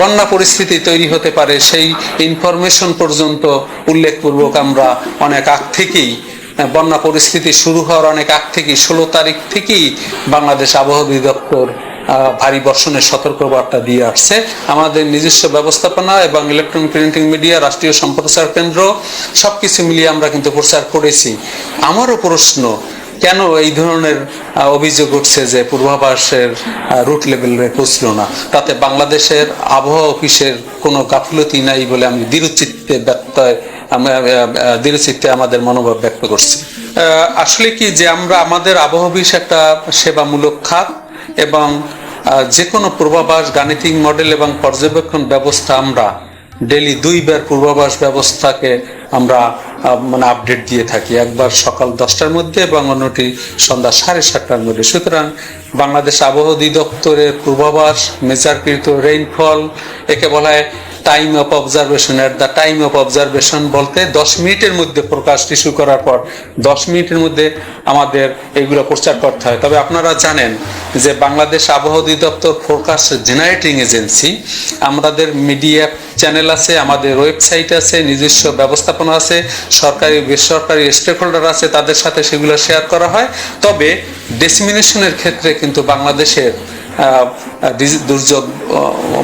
বন্যা পরিস্থিতি তৈরি হতে পারে, সেই ইনফরমেশন পর্যন্ত উল্লেখপূর্বক আমরা অনেক আগ থেকেই বন্যা পরিস্থিতি শুরু হওয়ার অনেক আগ থেকেই, ষোলো তারিখ থেকেই বাংলাদেশ আবহাওয়া অধিদপ্তর ভারী বর্ষণের সতর্কবার্তা দিয়ে আসছে। আমাদের নিজস্ব ব্যবস্থাপনা এবং ইলেকট্রনিক প্রিন্টিং মিডিয়া রাষ্ট্রীয় সম্প্রচার কেন্দ্র, সবকিছু মিলিয়ে আমরা কিন্তু প্রচার করেছি। আমারও প্রশ্ন কেন এই ধরনের অভিযোগ উঠছে যে পূর্বাভাসের রুট লেভেলে পৌঁছলো না? তাতে বাংলাদেশের আবহাওয়া অফিসের কোনো গাফলতি নাই বলে আমি দৃঢ়চিত্তে আমি, দৃঢ়চিত্তে আমাদের মনোভাব ব্যক্ত করছি। আসলে কি যে আমরা আমাদের আবহাওয়া অফিস একটা সেবামূলক খাত এবং যে কোনো পূর্বাভাস গাণিতিক মডেল এবং পর্যবেক্ষণ ব্যবস্থা আমরা ডেলি দুইবার পূর্বাভাস ব্যবস্থাকে আমরা মানে আপডেট দিয়ে থাকি। একবার সকাল দশটার মধ্যে এবং অন্যটি সন্ধ্যা সাড়ে সাতটার মধ্যে। সুতরাং বাংলাদেশ আবহাওয়া অধিদপ্তরের পূর্বাভাস, মেজারকৃত রেইনফল একে বলা হয় time of observation at the time of observation বলতে দশ মিনিটের মধ্যে প্রকাশ ইস্যু করার পর দশ মিনিটের মধ্যে আমাদের এগুলো প্রচার করতে হয়। তবে আপনারা জানেন যে বাংলাদেশ আবহাওয়া অধিদপ্তর ফোরকাস্ট জেনারেটিং এজেন্সি আমাদের মিডিয়া চ্যানেল আছে, আমাদের ওয়েবসাইট আছে, নিজস্ব ব্যবস্থাপনা আছে, সরকারি, বেসরকারি স্টেক হোল্ডার আছে, তাদের সাথে সেগুলো শেয়ার করা হয়। তবে ডেসিমিনেশনের ক্ষেত্রে কিন্তু বাংলাদেশের দুর্যোগ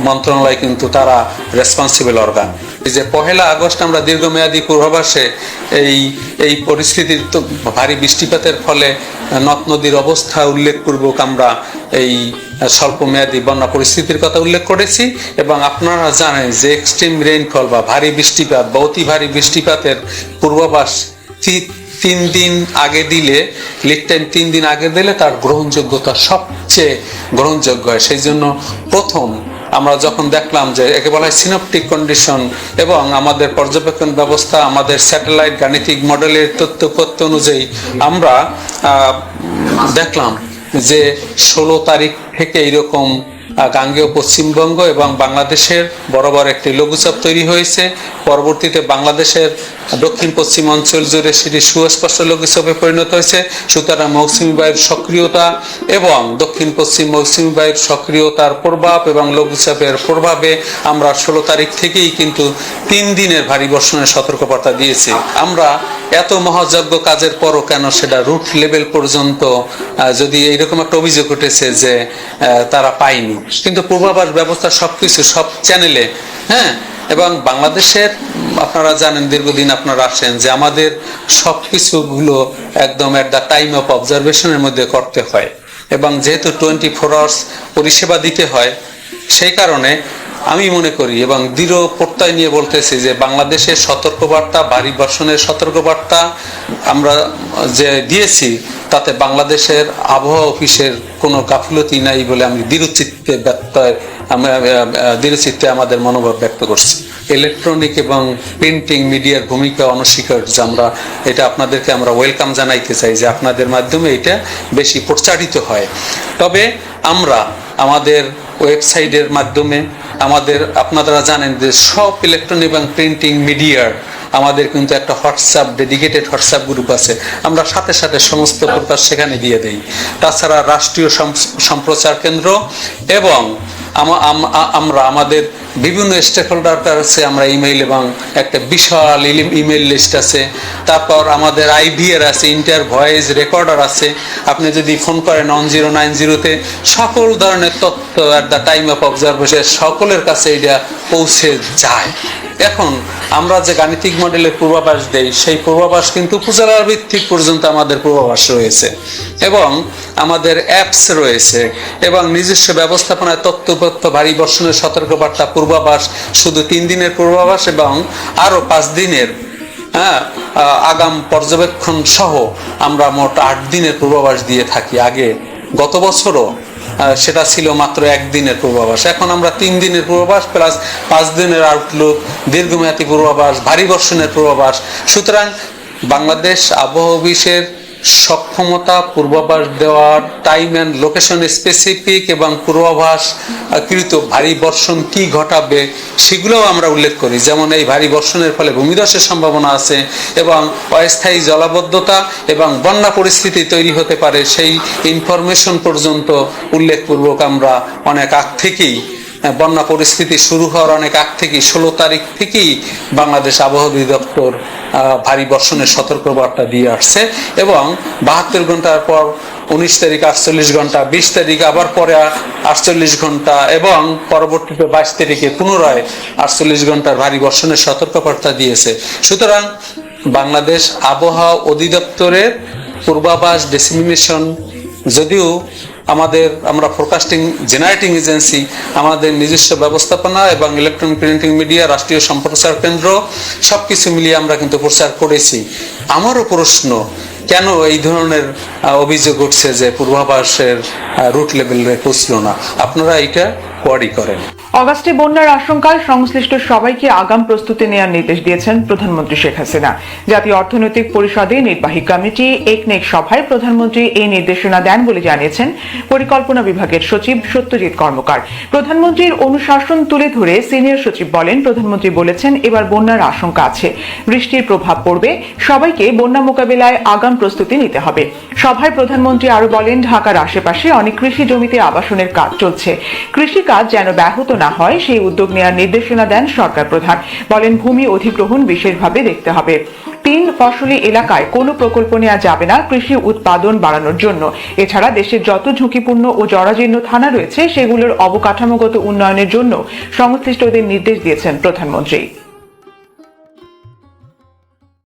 মন্ত্রণালয় কিন্তু তারা রেসপন্সিবল অর্গান যে পহেলা আগস্ট আমরা দীর্ঘমেয়াদী পূর্বাভাসে এই এই পরিস্থিতির ভারী বৃষ্টিপাতের ফলে নদ নদীর অবস্থা উল্লেখপূর্বক আমরা এই স্বল্পমেয়াদী বন্যা পরিস্থিতির কথা উল্লেখ করেছি এবং আপনারা জানেন যে এক্সট্রিম রেইনফল বা ভারী বৃষ্টিপাত বা অতি ভারী বৃষ্টিপাতের পূর্বাভাস তিন দিন আগে দিলে টাইম তিন দিন আগে দিলে তার গ্রহণযোগ্যতা সবচেয়ে গ্রহণযোগ্য হয়। সেই জন্য প্রথম আমরা যখন দেখলাম যে একে বলা হয় সিনপটিক কন্ডিশন এবং আমাদের পর্যবেক্ষণ ব্যবস্থা আমাদের স্যাটেলাইট গাণিতিক মডেলের তথ্য তথ্য অনুযায়ী আমরা দেখলাম যে ষোলো তারিখ থেকে এইরকম আহ, গাঙ্গেয় পশ্চিমবঙ্গ এবং বাংলাদেশের বরাবর একটি লঘুচাপ তৈরি হয়েছে। পরবর্তীতে বাংলাদেশের দক্ষিণ পশ্চিম অঞ্চল জুড়ে সেটি সুস্পষ্ট লঘুচাপে পরিণত হয়েছে। সুতরাং মৌসুমী বায়ুর সক্রিয়তা এবং দক্ষিণ পশ্চিম মৌসুমী বায়ুর সক্রিয়তার প্রভাব এবং লঘুচাপের প্রভাবে আমরা ষোলো তারিখ থেকেই কিন্তু তিন দিনের ভারী বর্ষণের সতর্কবার্তা দিয়েছি। আমরা এত মহাযজ্ঞ কাজের পরও কেন সেটা রুট লেভেল পর্যন্ত যদি এইরকম একটা অভিযোগ উঠেছে যে তারা পায়নি। কিন্তু পূর্বাভাস ব্যবস্থা সবকিছু, সব চ্যানেলে হ্যাঁ? এবং বাংলাদেশের, আপনারা জানেন, দীর্ঘদিন আপনারা আসেন যে আমাদের সবকিছুগুলো একদম এট দ্য টাইম অফ অবজারভেশনের মধ্যে করতে হয়। এবং যেহেতু টোয়েন্টি ফোর আওয়ার্স পরিষেবা দিতে হয়, সেই কারণে আমি মনে করি এবং দৃঢ় প্রত্যয় নিয়ে বলতেছি যে বাংলাদেশের সতর্কবার্তা ভারী বর্ষণের সতর্কবার্তা আমরা যে দিয়েছি তাতে বাংলাদেশের আবহাওয়া অফিসের কোনো গাফিলতি নাই বলে আমি দৃঢ়চিত্তে ব্যক্ত আমি আমি, দৃঢ়চিত্তে আমাদের মনোভাব ব্যক্ত করছি। ইলেকট্রনিক এবং প্রিন্টিং মিডিয়ার ভূমিকা অনস্বীকার্য। আমরা এটা আপনাদেরকে আমরা ওয়েলকাম জানাইতে চাই যে আপনাদের মাধ্যমে এটা বেশি প্রচারিত হয়। তবে আমরা আমাদের ওয়েবসাইটের মাধ্যমে আমাদের, আপনারা জানেন যে সব ইলেকট্রনিক এবং প্রিন্টিং মিডিয়ার আমাদের কিন্তু একটা হোয়াটসঅ্যাপ ডেডিকেটেড হোয়াটসঅ্যাপ গ্রুপ আছে। আমরা সাথে সাথে সমস্ত প্রকাশ সেখানে দিয়ে দেই। তাছাড়া রাষ্ট্রীয় সম্প্রচার কেন্দ্র এবং আমরা আমাদের বিভিন্ন স্টেক হোল্ডার কাছে আমরা ইমেইল এবং একটা বিশাল ইমেইল লিস্ট আছে। তারপর আমাদের আইভিআর আছে ইন্টার ভয়েস রেকর্ডার আছে। আপনি যদি ফোন করেন অন জিরো নাইন জিরোতে সকল ধরনের তথ্য at the time of observation সকলের কাছে এটা পৌঁছে যায়। এখন আমরা যে গাণিতিক মডেলের পূর্বাভাস দেই, সেই পূর্বাভাস কিন্তু উপজেলার ভিত্তিক পর্যন্ত আমাদের পূর্বাভাস রয়েছে। এবং আমাদের অ্যাপস রয়েছে এবং নিজস্ব ব্যবস্থাপনায় তথ্যপত্র ভারী বর্ষণের সতর্কবার্তা পূর্বাভাস, শুধু তিন দিনের পূর্বাভাস এবং আরও পাঁচ দিনের হ্যাঁ আগাম পর্যবেক্ষণ সহ আমরা মোট আট দিনের পূর্বাভাস দিয়ে থাকি। আগে গত বছরও সেটা ছিল মাত্র একদিনের পূর্বাভাস। এখন আমরা তিন দিনের পূর্বাভাস প্লাস পাঁচ দিনের আউটলুক, দীর্ঘমেয়াদী পূর্বাভাস, ভারী বর্ষণের পূর্বাভাস। সুতরাং বাংলাদেশ আবহাওয়া অফিসের সক্ষমতা, পূর্বাভাস দেওয়ার টাইম অ্যান্ড লোকেশন স্পেসিফিক এবং পূর্বাভাস কৃত ভারী বর্ষণ কি ঘটাবে, সেগুলোও আমরা উল্লেখ করি। যেমন এই ভারী বর্ষণের ফলে ভূমিধসের সম্ভাবনা আছে এবং অস্থায়ী জলাবদ্ধতা এবং বন্যা পরিস্থিতি তৈরি হতে পারে, সেই ইনফরমেশন পর্যন্ত উল্লেখপূর্বক আমরা অনেক আগ থেকেই বন্যা পরিস্থিতি শুরু হওয়ার অনেক আগ থেকেই, ষোলো তারিখ থেকেই বাংলাদেশ আবহাওয়া অধিদপ্তর ভারী বর্ষণের সতর্কবার্তা দিয়ে আসছে এবং বাহাত্তর ঘণ্টার পর উনিশ তারিখ, আটচল্লিশ ঘণ্টা, বিশ তারিখ, আবার পরে আটচল্লিশ ঘণ্টা এবং পরবর্তীতে বাইশ তারিখে পুনরায় আটচল্লিশ ঘণ্টার ভারী বর্ষণের সতর্কবার্তা দিয়েছে। সুতরাং বাংলাদেশ আবহাওয়া অধিদপ্তরের পূর্বাভাস ডিসিমিনেশন যদিও আমাদের, আমরা ফোরকাস্টিং জেনারেটিং এজেন্সি আমাদের নিজস্ব ব্যবস্থাপনা এবং ইলেকট্রনিক প্রিন্টিং মিডিয়া রাষ্ট্রীয় সম্প্রচার কেন্দ্র সব কিছু মিলিয়ে আমরা কিন্তু প্রচার করেছি। আমারও প্রশ্ন, কেন এই ধরনের অভিযোগ উঠছে যে পূর্বাভাসের রুট লেভেলে পৌঁছল না? আপনারা এটা কোয়ারি করেন। অগাস্টে বন্যার আশঙ্কায় সংশ্লিষ্ট সবাইকে আগাম প্রস্তুতি নেওয়ার নির্দেশ দিয়েছেন প্রধানমন্ত্রী শেখ হাসিনা। জাতীয় অর্থনৈতিক পরিষদে নির্বাহী কমিটি একনেক সভায় প্রধানমন্ত্রী এই নির্দেশনা দেন বলে জানিয়েছেন পরিকল্পনা বিভাগের সচিব সত্যজিৎ কর্মকার। প্রধানমন্ত্রীর অনুশাসন তুলে ধরে সিনিয়র সচিব বলেন, প্রধানমন্ত্রী বলেছেন, এবার বন্যার আশঙ্কা আছে। বৃষ্টির প্রভাব পড়বে। সবাইকে বন্যা মোকাবেলায় আগাম প্রস্তুতি নিতে হবে। সভায় প্রধানমন্ত্রী আরও বলেন, ঢাকার আশেপাশে অনেক কৃষি জমিতে আবাসনের কাজ চলছে। কৃষিকাজ যেন ব্যাহত না হয়, সেই উদ্যোগ নেওয়ার নির্দেশনা দেন সরকার প্রধান। বলেন, ভূমি অধিগ্রহণ বিশেষভাবে দেখতে হবে। তিন, ফসলি এলাকায় কোনো প্রকল্প নেওয়া যাবে না কৃষি উৎপাদন বাড়ানোর জন্য। এছাড়া দেশের যত ঝুঁকিপূর্ণ ও জরাজীর্ণ থানা রয়েছে, সেগুলোর অবকাঠামোগত উন্নয়নের জন্য সংশ্লিষ্টদের নির্দেশ দিয়েছেন প্রধানমন্ত্রী।